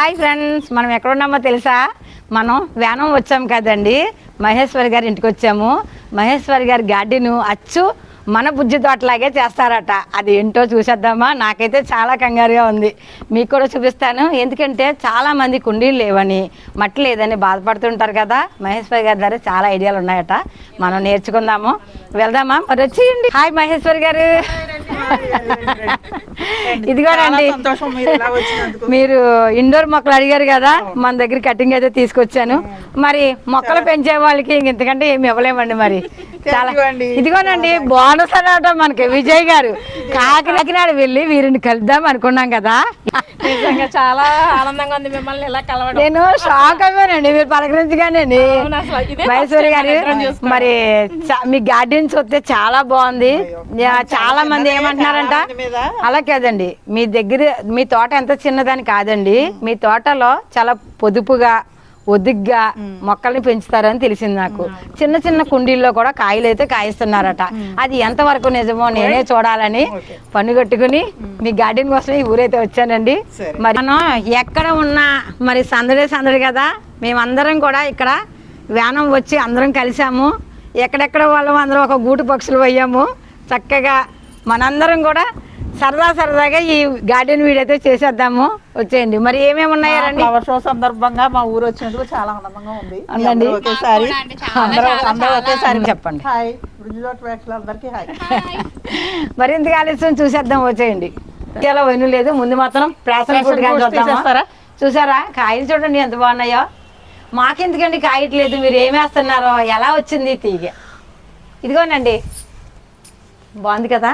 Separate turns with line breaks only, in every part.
Hi friends మనం ఎక్కడ ఉన్నామో తెలుసా? మనం వ్యానం వచ్చాము కదండి. మహేశ్వరి గారి ఇంటికి వచ్చాము. మహేశ్వరి గారి గార్డెను అచ్చు మన బుజ్జి తోటలాగే చేస్తారట. అది ఏంటో చూసేద్దామా? నాకైతే చాలా కంగారుగా ఉంది. మీకు కూడా చూపిస్తాను. ఎందుకంటే చాలామంది కుండీలు లేవని మట్టి లేదని బాధపడుతుంటారు కదా. మహేశ్వరి గారి దగ్గర చాలా ఐడియాలు ఉన్నాయట. మనం నేర్చుకుందాము. వెళ్దామా? మరి వచ్చేయండి. హాయ్ మహేశ్వరి గారు. ఇదిగోనండి.
మీరు
ఇండోర్ మొక్కలు అడిగారు కదా మన దగ్గర కటింగ్ అయితే తీసుకొచ్చాను. మరి మొక్కలు పెంచే వాళ్ళకి ఇంతకంటే ఏమి ఇవ్వలేమండి మరి. చాలా. ఇదిగోనండి బోనస్ అన్నమాట మనకి విజయ్ గారు. కాకినాడ వెళ్ళి వీరిని కలుద్దాం అనుకున్నాం కదా.
నిజంగా చాలా ఆనందంగా ఉంది మిమ్మల్ని ఇలా కలవడం.
నేను షాక్ అయ్యానండి మీరు మహేశ్వరి
first
గారు. మరి మీ గార్డెన్స్ వస్తే చాలా బాగుంది. చాలా మంది ఏమంటున్నారంట. అలా కాదండి మీ దగ్గర మీ తోట ఎంత చిన్నదని కాదండి. మీ తోటలో చాలా పొదుపుగా ఒద్దుగ్గా మొక్కల్ని పెంచుతారని తెలిసింది నాకు. చిన్న చిన్న కుండీల్లో కూడా కాయలు అయితే కాయిస్తున్నారట అది ఎంతవరకు నిజమో నేనే చూడాలని పన్ను కట్టుకుని మీ గార్డెన్ కోసం ఈ ఊరైతే వచ్చానండి. మరి మనం ఎక్కడ ఉన్నా మరి సందడే సందడి కదా. మేమందరం కూడా ఇక్కడ వ్యానం వచ్చి అందరం కలిసాము. ఎక్కడెక్కడ వాళ్ళం అందరం ఒక గూటు పక్షులు అయ్యాము చక్కగా మనందరం కూడా సరదా సరదాగా ఈ గార్డెన్ వీడియో అయితే చేసేద్దాము. వచ్చేయండి. మరి ఏమేమి ఉన్నాయారండి
ఫ్లవర్ షో సందర్భంగా మా ఊరు వచ్చినందుకు చాలా ఆనందంగా ఉంది.
అవునండి.
ఒకేసారి అందరూ. ఒకేసారి
చెప్పండి.
హాయ్. అందరికీ హాయ్.
మరి ఇంతకు ఆలస్యం చూసేద్దాం వచ్చేయండి. ఇలా వను లేదు. ముందు మాత్రం ప్రాసన కానీ చూద్దామా?
తీసేస్తారా?
చూసారా? కాయలు చూడండి ఎంత బాగున్నాయో. మాకెందుకండి కాయట్లేదు? మీరు ఏమి వేస్తున్నారో? ఎలా వచ్చింది తీగ? ఇదిగోనండి. బాగుంది కదా?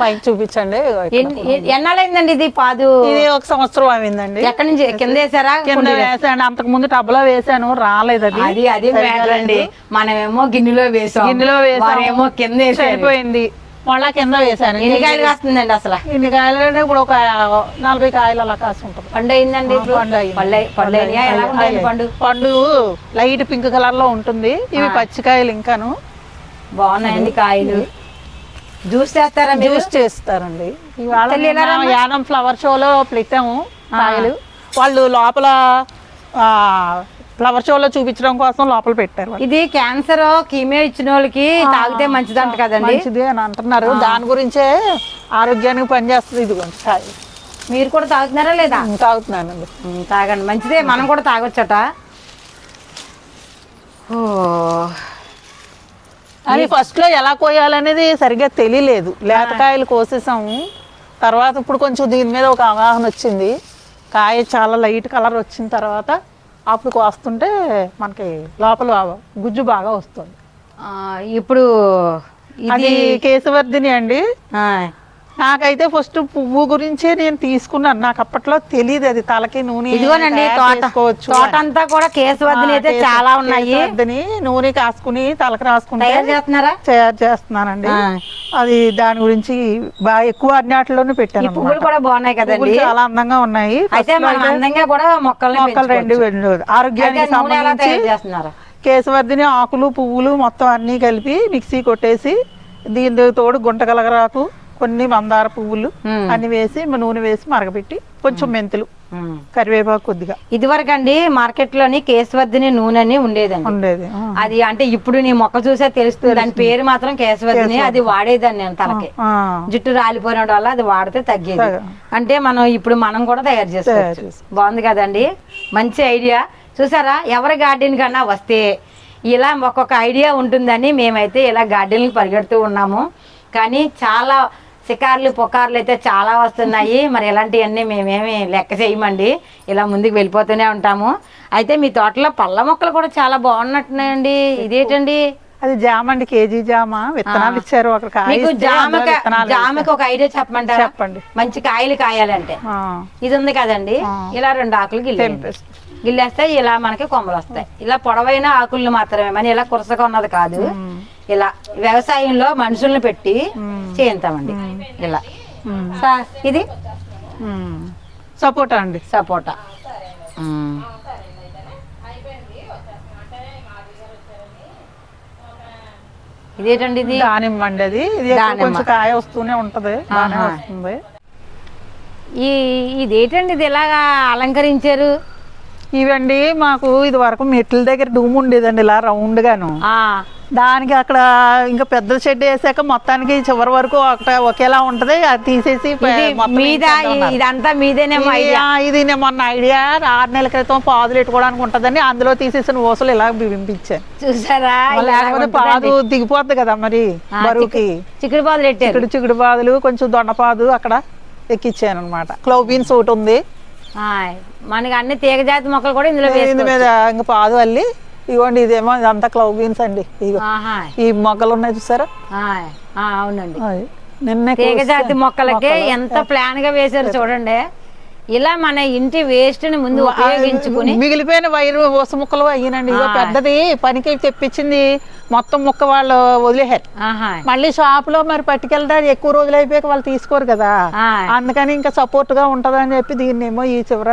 పైకి చూపించండి.
ఎన్ని- ఎన్నాళ్ళైందండి ఇది పాదు?
ఇది ఒక సంవత్సరం అయిందండి.
ఎక్కడి నుంచి? కింద వేసారా
కింద? వేసాను అంతకు ముందు టబ్లో వేసాను రాలేదు అది.
అది అది మ్యాటర్ అండి. మనమేమో గిన్నెలో వేసాం.
గిన్నెలో వేసాము.
ఏమో కింద
సరిపోయింది. మళ్ళా కింద వేసాను
ఎన్ని కాయలు కాస్తుందండి అసలు?
ఇన్ని కాయలు ఇప్పుడు ఒక నలభై కాయలు అలా కాసి ఉంటుంది
పండు అయిందండి
పండు
పండు
లైట్ పింక్ కలర్లో ఉంటుంది. ఇవి పచ్చికాయలు ఇంకాను.
బాగున్నాయండి కాయలు. జ్యూస్ చేస్తారా
జ్యూస్ చేస్తారండి. ఇవాళ యానం ఫ్లవర్ షోలో పెట్టాము కాయలు వాళ్ళు లోపల ఫ్లవర్ షోలో చూపించడం కోసం లోపల పెట్టారు.
ఇది క్యాన్సర్ కీమియా ఇచ్చిన వాళ్ళకి తాగితే మంచిదంట కదండి.
మంచిది అని అంటున్నారు. దాని గురించే ఆరోగ్యానికి పనిచేస్తుంది ఇది కొంచెం కాయ
మీరు కూడా తాగుతున్నారా లేదా?
తాగుతున్నానండి.
తాగండి. మంచిదే మనం కూడా తాగొచ్చట. ఓ.
అది ఫస్ట్లో ఎలా కోయాలనేది సరిగ్గా తెలియలేదు. లేతకాయలు కోసేసాము. తర్వాత ఇప్పుడు కొంచెం దీని మీద ఒక అవగాహన వచ్చింది. కాయ చాలా లైట్ కలర్ వచ్చిన తర్వాత అప్పుడు కోస్తుంటే మనకి లోపల గుజ్జు బాగా వస్తుంది.
ఇప్పుడు
అది
ఇది
కేశవర్ధిని అండి. నాకైతే ఫస్ట్ పువ్వు గురించే నేను తీసుకున్నాను. నాకు అప్పట్లో తెలియదు అది. తలకి నూనె
ఇదిగోనండి
తయారు
తోట
చేసుకోవచ్చు
తోట అంతా కూడా కేశవర్ధిని అయితే చాలా ఉన్నాయి.
నూనె కాసుకుని తలకి రాసుకుంటే
తయారు చేస్తున్నారా?
తయారు చేస్తున్నానండి. అది దాని గురించి బాగా ఎక్కువ అన్నిటిలోనూ పెట్టాను
పువ్వులు కూడా బాగున్నాయి కదండి.
చాలా అందంగా ఉన్నాయి.
అయితే అందంగా కూడా మొక్కల్ని
మొక్కలు రెండు ఆరోగ్యానికి సంబంధించి కేశవర్ధిని ఆకులు పువ్వులు మొత్తం అన్నీ కలిపి మిక్సీ కొట్టేసి దీని తోడు గుంటగలగరాకు కొన్ని మందార పువ్వులు. అన్ని వేసి నూనె వేసి మరగపెట్టి కొంచెం మెంతులు. కరివేపాకు కొద్దిగా.
ఇదివరకండి మార్కెట్లోని కేశవర్ధిని నూనె అని ఉండేదండి.
ఉండేది.
అది అంటే ఇప్పుడు నీ మొక్క చూసే తెలుస్తుంది. దాని పేరు మాత్రం కేశవర్ధిని అది వాడేదాన్ని నేను తలకి. జుట్టు రాలిపోయిన వల్ల అది వాడితే తగ్గేది.
తగ్గ-
అంటే మనం ఇప్పుడు మనం కూడా తయారు చేసుకోవచ్చు. బాగుంది కదండి? మంచి ఐడియా. చూసారా? ఎవరి గార్డెన్ కన్నా వస్తే ఇలా ఒక్కొక్క ఐడియా ఉంటుందని మేమైతే ఇలా గార్డెన్కి పరిగెడుతూ ఉన్నాము. కానీ చాలా షికార్లు పుకార్లు అయితే చాలా వస్తున్నాయి. మరి ఇలాంటివన్నీ మేమేమి లెక్క చేయమండి. ఇలా ముందుకు వెళ్ళిపోతూనే ఉంటాము. అయితే మీ తోటలో పళ్ళ మొక్కలు కూడా చాలా బాగున్నట్టున్నాయండి. ఇదేంటండి?
అది జామ అండి కేజీ జామ. విత్తనాలు ఇచ్చారు అందులో
జామక ఒక ఐడియా చెప్పమంటారా?
చెప్పండి.
మంచి కాయలు కాయాలంటే. ఇది ఉంది కదండి. ఇలా రెండు ఆకులు. గిల్లేస్తే ఇలా మనకి కొమ్మలు వస్తాయి. ఇలా పొడవైన ఆకులను మాత్రమే మన ఇలా కురసగా ఉన్నది కాదు. ఇలా వ్యవసాయంలో మనుషుల్ని పెట్టి చేయిస్తామండి. ఇలా. ఇది.
సపోటా అండి.
సపోటా. ఇదేంటండి ఇది?
దానిమ్మ అండి అది. కొంచెం కాయ వస్తూనే ఉంటది. వస్తుంది.
ఈ ఇదేంటండి ఇది ఇలాగా అలంకరించారు?
ఇవండి మాకు ఇది వరకు మెట్ల దగ్గర డూమ్ ఉండేదండి ఇలా రౌండ్ గాను దానికి అక్కడ ఇంకా పెద్ద షెడ్ వేసాక మొత్తానికి చివరి వరకు ఒకట ఒకేలా ఉంటది అది తీసేసి.
ఇదంతా మీదేనేమో
ఇది- మొన్న ఐడియా ఆరు నెలల క్రితం పాదులు పెట్టుకోవడానికి ఉంటదని అందులో తీసేసిన ఊసలు ఇలా బింపించాను
చూసారా?
లేకపోతే. పాదు దిగిపోద్ది కదా మరి బరువుకి.
చిక్కుడు- పాదులు
చిక్కుడు చిక్కుడు పాదులు కొంచెం దొండపాదు అక్కడ ఎక్కిచ్చాను అనమాట క్లవ్ బీన్స్ ఒకటి ఉంది.
మనకి అన్ని తీగ జాతి మొక్కలు కూడా ఇందులో
దీని మీద ఇంకా పాదు అల్లి ఇదిగోండి ఇదేమో ఇదంతా క్లవ్ బీన్స్ అండి. ఇగో ఈ మొగ్గలు ఉన్నాయి చూసారా?
అవునండి.
నిన్నే
తీగ
కోసా-
జాతి మొక్కలకి ఎంత ప్లాన్గా వేశారు చూడండి. ఇలా మన ఇంటి వేస్ట్ని ముందు ఉపయోగించుకుని
మిగిలిపోయిన వైరు ఓస ముక్కలు అయ్యినండి. పెద్దది. పనికి తెప్పించింది మొత్తం ముక్క వాళ్ళు వదిలేశారు. మళ్ళీ షాప్లో మరి పట్టుకెళ్తారు. ఎక్కువ రోజులు అయిపోయాక వాళ్ళు తీసుకోరు కదా. అందుకని ఇంకా సపోర్ట్గా ఉంటదని చెప్పి దీన్ని ఏమో ఈ చివర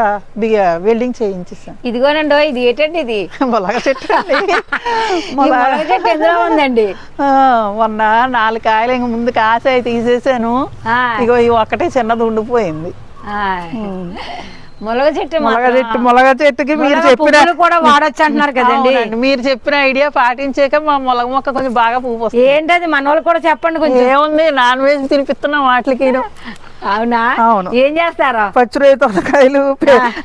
వెల్డింగ్ చేయించేసాను
ఇదిగోనండి ఇది ఏంటండి ఇది?
మొలగ చెట్టు
ఎందులో ఉందండి?
మొన్న నాలుగు కాయలు ఇంక ముందు కాస తీసేసాను ఇగో ఈ ఒక్కటే చిన్నది ఉండిపోయింది.
唉嗯。చెట్టు
మొలగ
మాత్రం-
చెట్టు మొలగ చెట్టుకి మీరు చెప్పిన
కూడా వాడొచ్చు అంటున్నారు కదండి.
అవునండి, మీరు చెప్పిన ఐడియా పాటించాక మా మొలగ మొక్క కొంచెం బాగా పువ్వు వస్తుంది.
ఏంటది? మన వాళ్ళు కూడా చెప్పండి కొంచెం.
ఏముంది? నాన్ వెజ్ తినిపిస్తున్నాం వాటికి
అవునా?
అవును.
ఏం చేస్తారో?
పచ్చిరొయ్య తొలకాయలు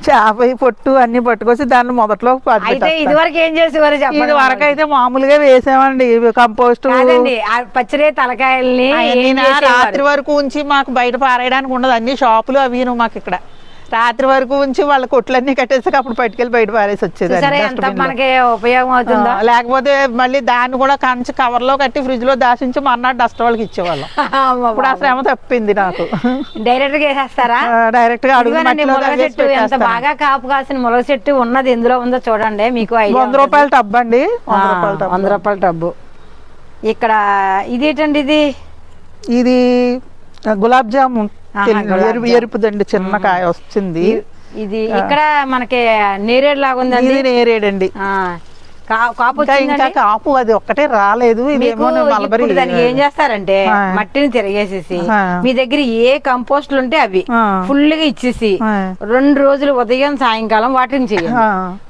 చేప పొట్టు అన్ని పట్టుకొచ్చి దాన్ని మొదట్లో
అయితే. ఇది వరకు ఏం చేసేవారు
ఇది వరకు అయితే మామూలుగా వేసామండి కంపోస్ట్
పచ్చిరే తలకాయల్ని?
రాత్రి వరకు ఉంచి మాకు బయట పారేయడానికి ఉండదు. అన్ని షాపులు అవి మాకు ఇక్కడ. రాత్రి వరకు ఉంచి వాళ్ళ కొట్లన్నీ కట్టేసాక అప్పుడు పట్టుకెళ్ళి బయట పారేసి వచ్చేది
మనకి ఉపయోగం అవుతుందో?
లేకపోతే మళ్ళీ దాన్ని కూడా కంచి కవర్లో కట్టి ఫ్రిడ్జ్లో దాచించి మర్నాడు డస్ట్ వాళ్ళకి ఇచ్చేవాళ్ళం. ఇప్పుడు ఆ శ్రమ తప్పింది నాకు.
డైరెక్ట్గా వేసేస్తారా
డైరెక్ట్గా అడుగు
ఎంత. బాగా కాపు కాసిన మునగ చెట్టు ఉన్నది ఎందులో ఉందో చూడండి మీకు
వంద రూపాయల టబ్ అండి. వంద రూపాయల
టబ్బు ఇక్కడ ఇదేంటండి ఇది?
ఇది గులాబ్ జామున్. ఎరుపు. ఎరుపుదండి చిన్న కాయ వస్తుంది.
ఇది ఇక్కడ మనకి నేరేడు లాగా ఉందండి?
ఇది నేరేడండి.
కాపు
ఇంకా కాపు అది ఒక్కటే రాలేదు.
దానికి ఏం చేస్తారంటే. మట్టిని తిరగేసేసి. మీ దగ్గర ఏ కంపోస్ట్లు ఉంటే అవి. ఫుల్గా ఇచ్చేసి. రెండు రోజులు ఉదయం సాయంకాలం వాటిని చేయండి.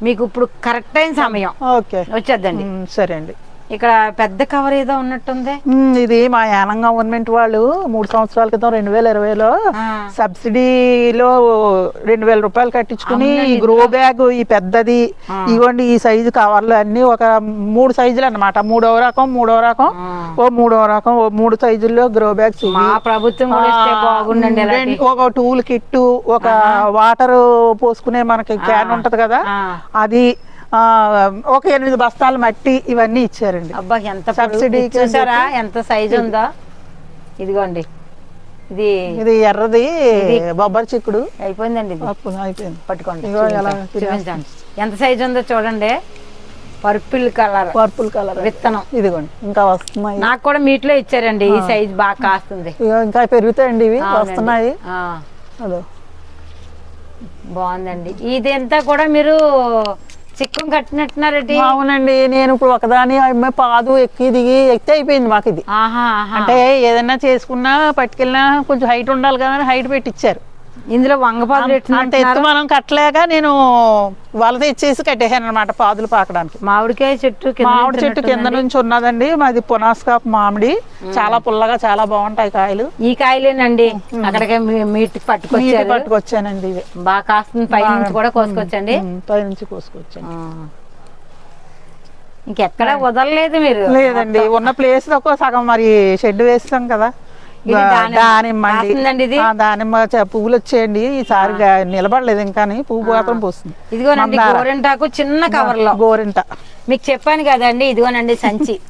మీకు ఇప్పుడు కరెక్ట్ అయిన సమయం.
ఓకే.
వచ్చేద్దండి.
సరే అండి.
ఇక్కడ పెద్ద కవర్ ఏదో ఉన్నట్టుంది.
ఇది మా యానం గవర్నమెంట్ వాళ్ళు మూడు సంవత్సరాల క్రితం రెండు వేల ఇరవైలో. సబ్సిడీలో రెండు వేల రూపాయలు కట్టించుకుని ఈ గ్రో బ్యాగ్ ఈ పెద్దది ఇవ్వండి ఈ సైజు కవర్లు అన్ని ఒక మూడు సైజులు అన్నమాట. మూడవ రకం మూడవ రకం. ఓ మూడవ రకం ఓ మూడు సైజుల్లో గ్రో బ్యాగ్స్
ప్రభుత్వం
ఒక టూల్ కిట్ ఒక వాటర్ పోసుకునే మనకి క్యాన్ ఉంటది కదా. అది ఒక ఎనిమిది బస్తాలు మట్టి ఇవన్నీ ఇచ్చారండి.
అబ్బా ఎంత
సబ్సిడీ
చూసారా? ఎంత సైజు ఉందో? ఇదిగోండి. ఇది
ఇది ఎర్రది బొబ్బరి చిక్కుడు.
అయిపోయిందండి
అయిపోయింది.
పట్టుకోండి. ఎంత సైజు ఉందో చూడండి. Purple colour.
Purple colour.
విత్తనం.
ఇదిగోండి. ఇంకా వస్తున్నాయి.
నాకు కూడా మీట్లో ఇచ్చారండి. ఈ సైజ్ బాగా కాస్తుంది.
ఇంకా పెరుగుతాయండి ఇవి. వస్తున్నాయి.
బాగుందండి. ఇదంతా కూడా మీరు చిక్కం కట్టినట్టున్నారండి
అవునండి నేను ఇప్పుడు ఒకదాని పాదు ఎక్కి దిగి ఎక్కి అయిపోయింది మాకు ఇది. అంటే ఏదైనా చేసుకున్నా పట్టుకెళ్ళినా కొంచెం హైట్ ఉండాలి కదా అని హైట్ పెట్టించారు
ఇందులో వంగపాదులు
అంత ఎత్తు మనం కట్టలేక నేను వల తెచ్చేసి కట్టేసాను అనమాట పాదులు పాకడానికి.
మామిడికాయ చెట్టు
మామిడి చెట్టు కింద. నుంచి ఉన్నదండి. మాది పునాస్కాప్ మామిడి. చాలా పుల్లగా చాలా బాగుంటాయి కాయలు.
ఈ కాయలేనండి. అక్కడికే మీ- మీటికి
నీటి
పట్టుకొచ్చారు
పట్టుకొచ్చానండి ఇవి.
బాగా కాస్తుంది. పై నుంచి కూడా కోసుకొచ్చండి.
ఉమ్, పైనుంచి కోసుకొచ్చాను.
ఇంకెక్కడ వదలలేదు మీరు.
లేదండి. ఉన్న ప్లేస్ ఒక సగం మరి షెడ్ వేస్తాం కదా.
ఇది దానిమ్మ.
పువ్వులు వచ్చేయండి. ఈసారి నిలబడలేదు ఇంకా పువ్వు మాత్రం పోస్తుంది.
ఇదిగోనండి. గోరింటాకు చిన్న కవర్లో
గోరింట.
మీకు చెప్పాను కదండి ఇదిగోనండి సంచి.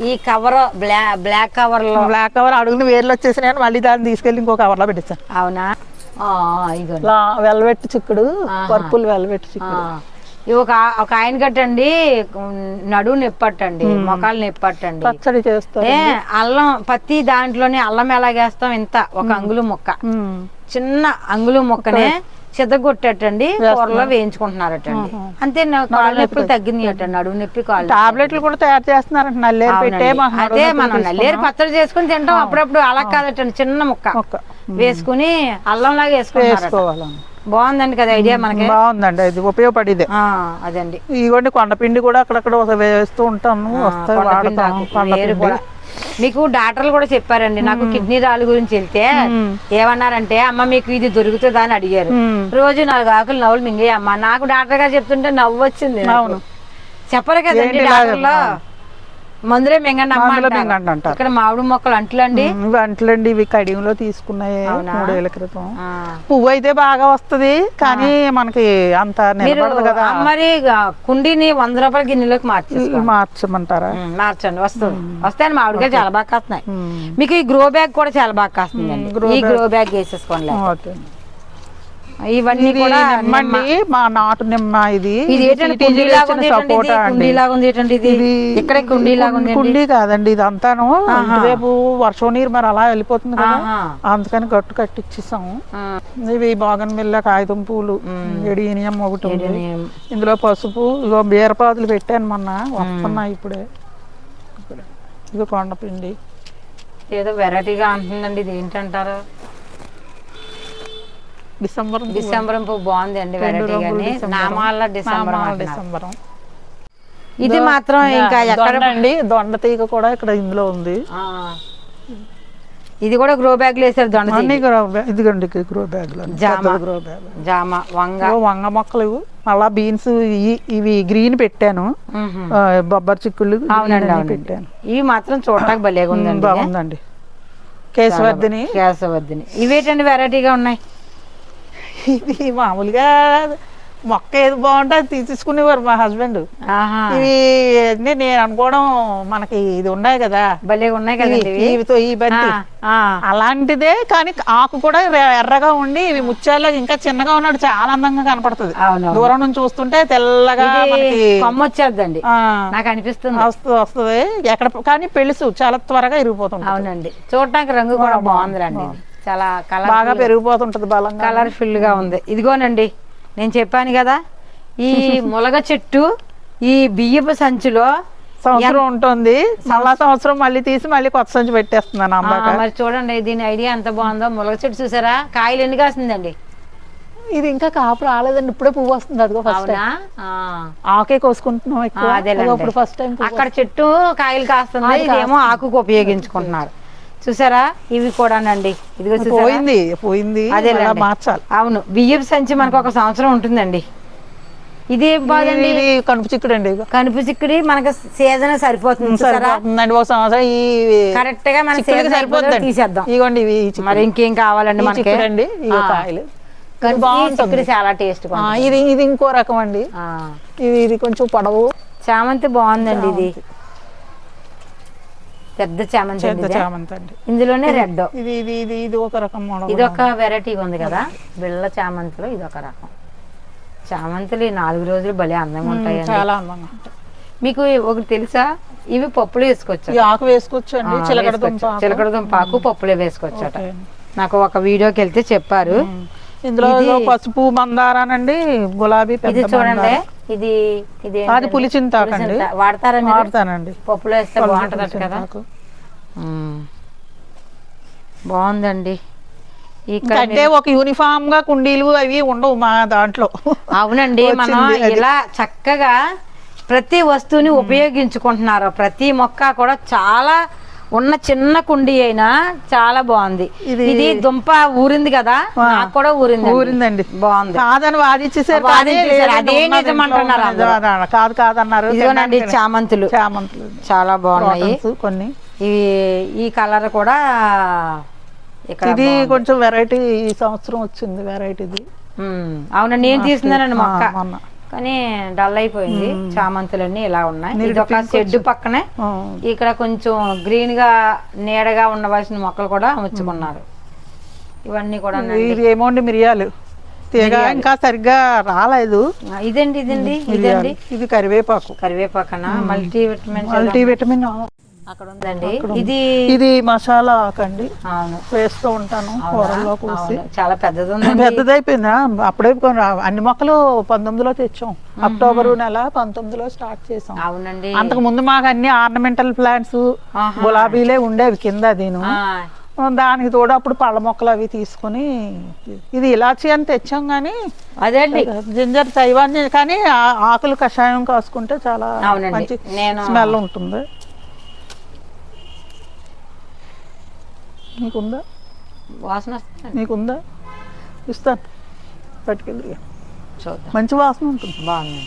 ఈ కవర్ బ్లా బ్లాక్ కవర్లో
బ్లాక్ కవర్ అడుగుని వేర్లు వచ్చేసినాయని మళ్ళీ దాన్ని తీసుకెళ్ళి ఇంకో కవర్లో పెట్టేసాను
అవునా? ఆ, ఇదిగోండి.
వెల్వెట్ చిక్కుడు. Purple velvet. చిక్కుడు.
ఒక ఒక ఆయన కట్టండి నడువు నొప్పట్టండి మొఖాలు నొప్పట్టండి.
పచ్చడి
అల్లం పత్తి దాంట్లోనే అల్లం ఎలాగేస్తాం ఇంత ఒక అంగుళం ముక్క. చిన్న అంగుళం ముక్కనే చిద్దగొట్టేటండి కూరలో వేయించుకుంటున్నారటండి. అంతే కాళ్ళ నొప్పులు తగ్గినాయటండి నడుము నొప్పి కాళ్ళు
టాబ్లెట్లు కూడా తయారు చేస్తున్నారంట నల్లేరు పెట్టే
అవునండి.
మాకు
అదే మనం నల్లేరు పచ్చడి చేసుకుని తింటాం అప్పుడప్పుడు అలా కాదటండి చిన్న ముక్క. వేసుకుని అల్లం లాగా వేసుకుంటారట
వేసుకోవాలని
బాగుందండి కదా ఐడియా మనకి?
బాగుందండి. అది ఉపయోగపడిదే.
అదండి.
ఇదిగోండి కొండపిండి కూడా అక్కడక్కడ వేస్తూ ఉంటాను
మీకు డాక్టర్లు కూడా చెప్పారండి నాకు కిడ్నీ రాళ్ళ గురించి వెళ్తే ఏమన్నారంటే అమ్మ మీకు ఇది దొరుకుతుందా అని అడిగారు. రోజు నాలుగు ఆకులు నవ్వులు మింగే అమ్మ. నాకు డాక్టర్ గారు చెప్తుంటే నవ్వు వచ్చింది. చెప్పరు కదండి? డాక్టర్లో. మందులే మింగండి అంటారు. ఇక్కడ మామిడి మొక్కలు అంట్లండి.
ఇవి అంట్లండి ఇవి కడియంలో తీసుకున్నాయి? మూడేళ్ళ క్రితం. పువ్వు అయితే బాగా వస్తది కానీ మనకి అంత నిలబడదు కదా.
మరి కుండీని వంద రూపాయల గిన్నెలోకి మార్చేసుకోండి
మార్చమంటారా?
మార్చండి వస్తుంది. వస్తాయని మామిడికాయ చాలా బాగా కాస్తున్నాయి. మీకు ఈ గ్రో బ్యాగ్ కూడా చాలా బాగా కాస్తుందండి. ఈ గ్రో బ్యాగ్ వేసేసుకోండి ఇవన్నీ కూడా
నిమ్మండి. మా నాటు నిమ్మ ఇది.
ఉంది?
సపోటా
ఉంది ఏంటండి ఇది? ఇక్కడే ఉంది
కుండీ కాదండి ఇది అంతాను రేపు వర్షం నీరు మరి అలా వెళ్ళిపోతుంది కదా. అందుకని గట్టు కట్టించేసాము ఇవి బాగన్ మిల్ల కాగితం పూలు ఎడినియం ఒకటి ఇందులో పసుపు ఇగో బీరపాదులు పెట్టాను మొన్న. వస్తున్నాయి ఇప్పుడే. ఇది కొండపిండి.
ఏదో వెరైటీగా అంటుందండి ఇది ఏంటంటారు?
డిసెంబర్
డిసెంబర్ పువ్వు బాగుంది అండి వెరైటీగాని నామాల డిసెంబర్ ఇది మాత్రం ఇంకా ఎక్కడ
దొండ తీగ కూడా ఇక్కడ ఇందులో ఉంది.
ఇది కూడా గ్రో బ్యాగ్లో వేసారు దొండ
అన్ని గ్రో బ్యాగ్ ఇదిగోండి గ్రో బ్యాగ్లు
జామ.
గ్రో బ్యాగ్
జామ వంగ.
వంగ మొక్కలు మళ్ళా బీన్స్ ఇవి గ్రీన్ పెట్టాను. బొబ్బరి చిక్కులు
అవునండి
పెట్టాను.
ఇవి మాత్రం చూడటానికి భలేగా ఉందండి.
బాగుందండి. కేశవర్ధిని
కేశవద్దని. ఇవేటండి వెరైటీగా ఉన్నాయి?
ఇది మామూలుగా మొక్క ఏది బాగుంటే అది తీసేసుకునేవారు మా హస్బెండ్. ఇవి నేను అనుకోవడం మనకి ఇది ఉన్నాయి కదా.
భలేగా ఉన్నాయి ఇవి.
ఇవితో ఈ బంతి. అలాంటిదే కానీ ఆకు కూడా ఎర్ర- ఎర్రగా ఉండి ఇవి ముత్యాల్లో ఇంకా చిన్నగా ఉన్నాడు చాలా అందంగా కనపడుతుంది. దూరం నుంచి చూస్తుంటే తెల్లగా మనకి
కొమ్మ వచ్చేద్దండి.
ఆ,
నాకు అనిపిస్తుంది.
వస్తు వస్తుంది. ఎక్కడ కానీ పెళ్ళిసు చాలా త్వరగా ఇరిగిపోతుంది
అవునండి. చూడటానికి రంగు కూడా బాగుందిరండి ఇది. చాలా కలర్
బాగా పెరిగిపోతుంటది బలంగా
కలర్ఫుల్గా ఉంది. ఇదిగోనండి నేను చెప్పాను కదా ఈ ములగ చెట్టు ఈ బియ్యపు సంచిలో
సంవత్సరం ఉంటుంది. మళ్ళా సంవత్సరం మళ్ళీ తీసి మళ్ళీ కొత్త సంచి పెట్టేస్తున్నాను
మరి చూడండి దీని ఐడియా ఎంత బాగుందో. ములగ చెట్టు చూసారా? కాయలు ఎన్ని కాసిందండి?
ఇది ఇంకా కాపు రాలేదండి. ఇప్పుడే పువ్వు వస్తుంది అదిగో ఫస్ట్. ఆకే కోసుకుంటున్నాం ఇప్పుడు ఫస్ట్ టైం
అక్కడ చెట్టు కాయలు కాస్తుంది. ఇదేమో ఆకుకు ఉపయోగించుకుంటున్నారు. చూసారా? ఇవి కూడానండి. ఇదిగో
పోయింది పోయింది. మళ్ళా మార్చాలి.
అవును. బియ్యపు సంచి మనకు ఒక సంవత్సరం ఉంటుందండి. ఇది
ఇది కనుపు చిక్కుడు అండి.
కనుపు చిక్కుడి మనకు సీజన్ సరిపోతుంది.
సరిపోతుందండి. ఒక సంవత్సరం ఈ
కరెక్ట్గా మన సీజన్
సరిపోతుందండి.
తీసేద్దాం.
ఇగోండి ఇవి.
మరి ఇంకేం కావాలండి మనకి?
అండి బాగుంటుంది.
చాలా టేస్ట్
ఇది ఇది ఇంకో రకం అండి. ఇది ఇది కొంచెం పొడవు.
చామంతి బాగుందండి ఇది. పెద్ద చామంతి అండి
పెద్ద
ఇది.
చామంతి అండి.
ఇందులోనే రెడ్
ఇది ఇది ఇది ఇది ఒక రకం
ఇది ఒక వెరైటీ ఉంది. కదా? బిళ్ళ చామంతిలో ఇది ఒక రకం. చామంతులు ఈ నాలుగు రోజులు భలే అందంగా ఉంటాయండి.
చాలా అందంగా.
మీకు ఒకటి తెలుసా? ఇవి పప్పులు వేసుకోవచ్చు
ఆకు వేసుకోవచ్చు అండి చిలకడ దుంప.
చిలకడ దుంప ఆకు పప్పులే వేసుకోవచ్చట. నాకు ఒక వీడియోకి వెళ్తే చెప్పారు.
ఇందులో పసుపు మందారానండి గులాబీ
ఇది చూడండి. ఇది ఇది
అది పులిచింతాకండి
పులిచింత. వాడతారా మీరు
వాడతానండి.
పప్పులో వేస్తే బాగుంటుందట కదా. బాగుందండి. ఇక్కడ
అంటే ఒక యూనిఫామ్గా కుండీలు అవి ఉండవు మా దాంట్లో.
అవునండి మనం. ఇలా చక్కగా ప్రతి వస్తువుని ఉపయోగించుకుంటున్నారు. ప్రతి మొక్క కూడా చాలా ఉన్న చిన్న కుండీ అయినా చాలా బాగుంది.
ఇది-
దుంప ఊరింది కదా నాకు కూడా ఊరింది
ఊరిందండి.
బాగుంది.
కాదని వాదించేసారు.
అదే నిజం అంటున్నారు.
కాదు కాదన్నారు
ఇదిగోనండి చామంతులు.
చామంతులు.
చాలా బాగున్నాయి.
కొన్ని.
ఇవి ఈ కలర్ కూడా
ఇది కొంచెం వెరైటీ ఈ సంవత్సరం వచ్చింది వెరైటీది.
అవునండి నేను తీస్తున్నానండి మొక్క. కానీ డల్ అయిపోయింది. చామంతులన్నీ ఇలా ఉన్నాయి. ఇది ఒక షెడ్ పక్కనే. ఇక్కడ కొంచెం గ్రీన్గా నీడగా ఉండవలసిన మొక్కలు కూడా అముచ్చుకున్నారు ఇవన్నీ కూడా
ఏమోండి మిరియాలు. తీగ ఇంకా సరిగ్గా రాలేదు.
ఇదండి ఇదండి. ఇదండి
ఇది కరివేపాకు.
కరివేపాకన? మల్టీ విటమిన్
మల్టీ విటమిన్
అక్కడ ఉందండి ఇది
ఇది మసాలా ఆకండి
అవును.
వేస్తూ ఉంటాను కూరల్లో కూసి.
చాలా పెద్దది ఉంది
పెద్దదైపోయిందా? అప్పుడే కొన్ని అన్ని మొక్కలు పంతొమ్మిదిలో తెచ్చాం. అక్టోబర్ నెల పంతొమ్మిదిలో స్టార్ట్ చేసాం.
అవునండి.
అంతకు ముందు మాకు అన్ని ఆర్నమెంటల్ ప్లాంట్స్. గులాబీలే ఉండేవి కింద దీని. దానికి తోడు అప్పుడు పళ్ళ మొక్కలు అవి తీసుకొని ఇది ఇలాచి అని తెచ్చాం కానీ
అదండి.
జింజర్ తైవాన్ కానీ ఆకులు కషాయం కాసుకుంటే చాలా. మంచి స్మెల్ ఉంటుంది. నీకుందా?
వాసన
నీకుందా? ఇస్తాను. పట్టుకెళ్ళి
చూద్దాం.
మంచి వాసన ఉంటుంది.
బాగుంది.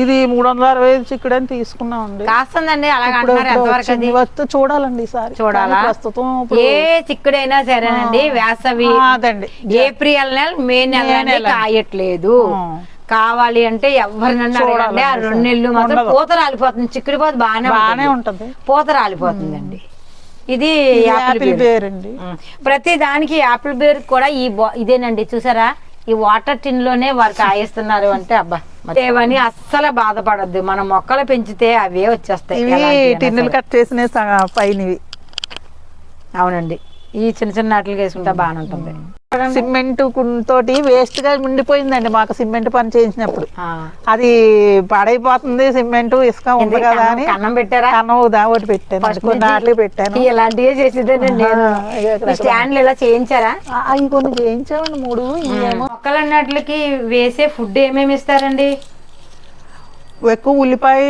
ఇది మూడు వందల అరవై ఐదు చిక్కుడని తీసుకున్నామండి.
కాస్తుందండి అలాగ.
వస్తే చూడాలండి ఈసారి.
చూడాలా?
ప్రస్తుతం
ఏ చిక్కుడైనా సరేనండి వేసవి
అదండి.
ఏప్రిల్ నెల మే నెల. కాయట్లేదు. కావాలి అంటే ఎవరినన్నా అడగండి ఆ రెండు నెలలు మాత్రం. పూత రాలిపోతుంది. చిక్కుడు పూత బాగానే
బాగానే
ఉంటుంది.
ఉంటుంది.
పూత రాలిపోతుందండి. ఇది యాపిల్ బేర్.
అండి.
ప్రతి దానికి యాపిల్ బేర్ కూడా ఈ ఇదేనండి చూసారా? ఈ వాటర్ టిన్లోనే వారు కాయిస్తున్నారు అంటే అబ్బా ఏవని అస్సలు బాధపడద్దు. మనం మొక్కలు పెంచితే అవే వచ్చేస్తాయి.
టిన్నులు. కట్ చేసిన పైనవి.
అవునండి. ఈ చిన్న చిన్న నాట్లు వేసుకుంటే బాగానే ఉంటుంది
సిమెంట్ తోటి వేస్ట్గా ఉండిపోయిందండి మాకు సిమెంట్ పని చేయించినప్పుడు. అది పాడైపోతుంది సిమెంట్ ఇసుక ఉంది కదా అని.
కన్నం పెట్టారా?
కన్నం ఒకటి పెట్టాను కొన్ని నాట్లు పెట్టాను.
ఇలాంటివే చేసేదేనండి స్టాండ్లు ఇలా చేయించారా?
ఆ, అవి కొన్ని చేయించామండి మూడు
మొక్కలు అన్నట్లకి వేసే ఫుడ్ ఏమేమి ఇస్తారండి?
ఎక్కువ ఉల్లిపాయ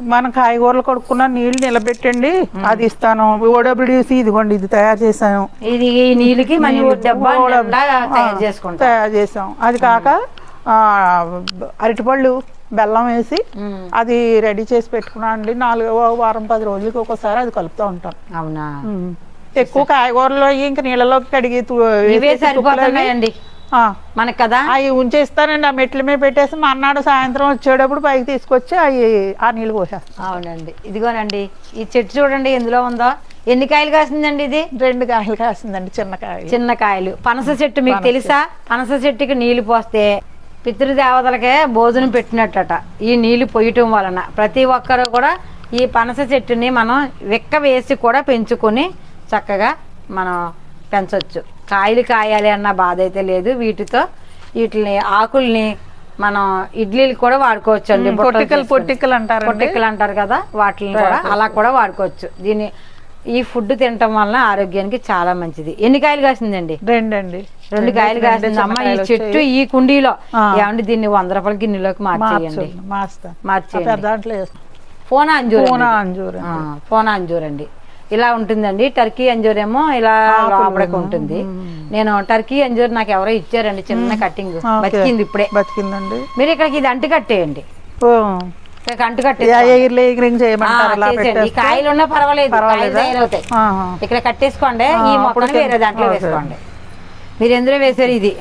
మన కాయగూరలు కడుక్కున్న నీళ్ళు నిలబెట్టండి. అది ఇస్తాను. ఓడబ్ల్యూసి ఇదిగోండి ఇది తయారు చేశాను.
ఇది ఈ నీళ్ళకి తయారు
చేసాం అది కాక ఆ, అరటిపళ్ళు బెల్లం వేసి. అది రెడీ చేసి పెట్టుకున్నా అండి. నాలుగు వారం పది రోజులకి ఒకసారి అది కలుపుతూ ఉంటాను
అవునా.
ఎక్కువ కాయగూరలు ఇంకా నీళ్ళలోకి కడిగి
మనకు కదా?
అవి ఉంచేస్తానండి ఆ మెట్ల మీద పెట్టేసి మన్నాడు సాయంత్రం వచ్చేటప్పుడు పైకి తీసుకొచ్చి అవి ఆ నీళ్ళు పోసేస్తాను
అవునండి. ఇదిగోనండి ఈ చెట్టు చూడండి ఎందులో ఉందో. ఎన్ని కాయలు కాసిందండి ఇది?
రెండు కాయలు కాసిందండి చిన్న కాయలు.
చిన్న కాయలు. పనస చెట్టు మీకు తెలుసా? పనస చెట్టుకి నీళ్ళు పోస్తే పితృదేవతలకే భోజనం పెట్టినట్టట ఈ నీళ్ళు పొయ్యటం వలన. ప్రతి ఒక్కరు కూడా ఈ పనస చెట్టుని మనం విక్క వేసి కూడా పెంచుకొని చక్కగా మనం పెంచవచ్చు కాయలు కాయాలి అన్న బాధ అయితే లేదు. వీటితో వీటిని ఆకుల్ని మనం ఇడ్లీలు కూడా వాడుకోవచ్చు అండి
పొట్టికలు పొట్టికలు అంటారండి.
పొట్టికలు అంటారు కదా వాటిని కూడా అలా కూడా వాడుకోవచ్చు. దీన్ని ఈ ఫుడ్ తినటం వలన ఆరోగ్యానికి చాలా మంచిది. ఎన్ని కాయలు కాసిందండి?
రెండండి.
రెండు కాయలు కాసింది. అమ్మ ఈ చెట్టు ఈ కుండీలో. ఏమండి దీన్ని వంద రూపాయల గిన్నెలోకి మార్చేయండి. మార్చేయండి. ఫోన్ అంజూర్ ఫోన్ అంజూర్ అండి ఇలా ఉంటుందండి. టర్కీ అంజూర్ ఏమో ఇలా లోపలికి ఉంటుంది. నేను టర్కీ అంజూర్ నాకు ఎవరో ఇచ్చారండి చిన్న కటింగ్
ఓకే.
బతికింది ఇప్పుడే.
బతికిందండి.
మీరు ఇక్కడికి ఇది అంటు కట్టేయండి. అంటు కట్టే
ఎయిర్ లేయరింగ్ చేయమంటారు ఇలా
చేసేయండి. ఈ
పెట్టేస్తే
కాయలు ఉన్నా పర్వాలేదు. ఇక్కడ కట్టేసుకోండి. ఈ మొక్కను వేరే దాంట్లో. వేసుకోండి. మీరు ఎందులో వేసారు ఇది?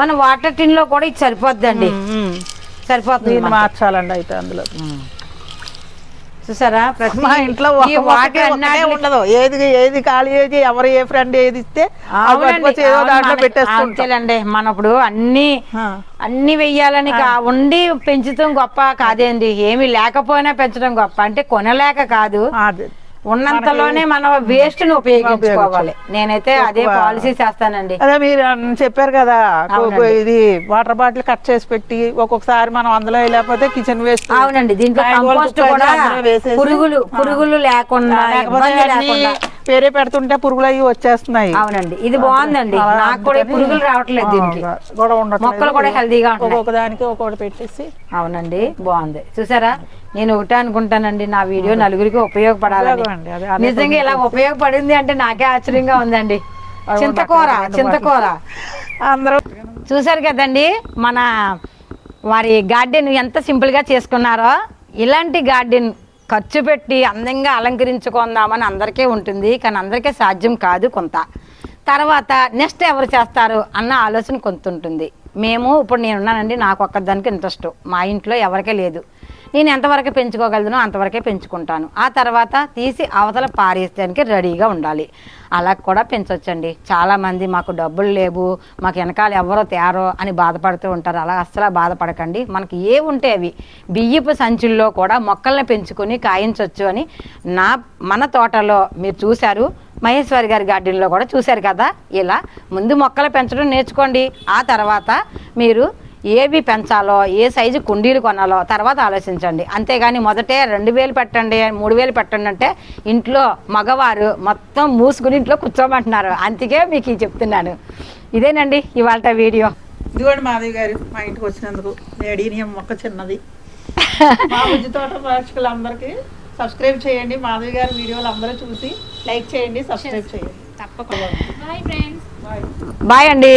మన వాటర్ టిన్లో కూడా ఇది సరిపోద్దండి. సరిపోతుంది.
మార్చాలండి అయితే అందులో.
చూసారా?
మా ఇంట్లో ఉండదు. ఏది ఏది ఖాళీ ఏది ఎవరు ఏ ఫ్రెండ్ ఏది ఇస్తే ఏదో దాంట్లో
మన ఇప్పుడు అన్ని. అన్ని వెయ్యాలని కా ఉండి పెంచడం గొప్ప కాదేండి ఏమి లేకపోయినా పెంచడం గొప్ప. అంటే కొనలేక కాదు. ఉన్నంతలోనే మనం వేస్ట్ని ఉపయోగించుకోవాలి నేనైతే అదే పాలసీ చేస్తానండి.
అదే మీరు చెప్పారు కదా. ఇది వాటర్ బాటిల్ కట్ చేసి పెట్టి ఒక్కొక్కసారి మనం అందులో లేకపోతే కిచెన్ వేస్ట్
అవునండి. దీంట్లో పురుగులు పురుగులు లేకుండా.
వేరే పెడుతుంటే పురుగులు అవి వచ్చేస్తున్నాయి.
అవునండి. ఇది బాగుందండి. నాకు కూడా పురుగులు రావట్లేదు దీనికి. మొక్కలు కూడా హెల్దీగా ఉంటున్నాయి
ఒక్కొక్క దానికి ఒక్కొక్కటి పెట్టేసి.
అవునండి. బాగుంది. చూసారా? నేను ఒకటే అనుకుంటానండి నా వీడియో నలుగురికి
అదే
నిజంగా ఇలా ఉపయోగపడింది అంటే నాకే ఆశ్చర్యంగా ఉందండి. చింతకూర చింతకూర.
అందరూ
చూసారు కదండి మన వారి గార్డెన్ ఎంత సింపుల్గా చేసుకున్నారో ఇలాంటి గార్డెన్ ఖర్చు పెట్టి అందంగా అలంకరించుకుందామని అందరికీ ఉంటుంది కానీ అందరికీ సాధ్యం కాదు కొంత. తర్వాత నెక్స్ట్ ఎవరు చేస్తారు అన్న ఆలోచన కొంత ఉంటుంది. మేము ఇప్పుడు నేనున్నానండి నాకు ఒక్కదానికి ఇంట్రెస్ట్. మా ఇంట్లో ఎవరికీ లేదు. నేను ఎంతవరకు పెంచుకోగలను అంతవరకే పెంచుకుంటాను. ఆ తర్వాత తీసి అవతల పారేయడానికి రెడీగా ఉండాలి. అలా కూడా పెంచవచ్చండి చాలామంది మాకు డబ్బులు లేవు మాకు వెనకాల ఎవరో తేరో అని బాధపడుతూ ఉంటారు. అలా అస్సలు బాధపడకండి. మనకి ఏ ఉంటే అవి. బియ్యపు సంచుల్లో కూడా మొక్కల్ని పెంచుకొని కాయించవచ్చు అని నా మన తోటలో మీరు చూశారు. మహేశ్వరి గారి గార్డెన్లో కూడా చూశారు కదా? ఇలా ముందు మొక్కలు పెంచడం నేర్చుకోండి. ఆ తర్వాత మీరు ఏవి పెంచాలో ఏ సైజు కుండీలు కొనాలో తర్వాత ఆలోచించండి. అంతేగాని మొదటే రెండు వేలు పెట్టండి మూడు వేలు పెట్టండి అంటే ఇంట్లో మగవారు మొత్తం మూసుకుని ఇంట్లో కూర్చోమంటున్నారు. అందుకే మీకు ఇది చెప్తున్నాను. ఇదేనండి ఇవాళ వీడియో.
ఇదిగోండి మాధవి గారు మా ఇంటికి వచ్చినందుకు నేడీనియం మొక్క చిన్నది. మా బుజ్జి తోట ప్రేక్షకులందరికీ సబ్స్క్రైబ్ చేయండి. మాధవి గారి వీడియోలు అందరూ చూసి లైక్ చేయండి సబ్స్క్రైబ్ చేయండి.
తప్పకుండా. బాయ్ ఫ్రెండ్స్
బాయ్
బాయ్ అండి.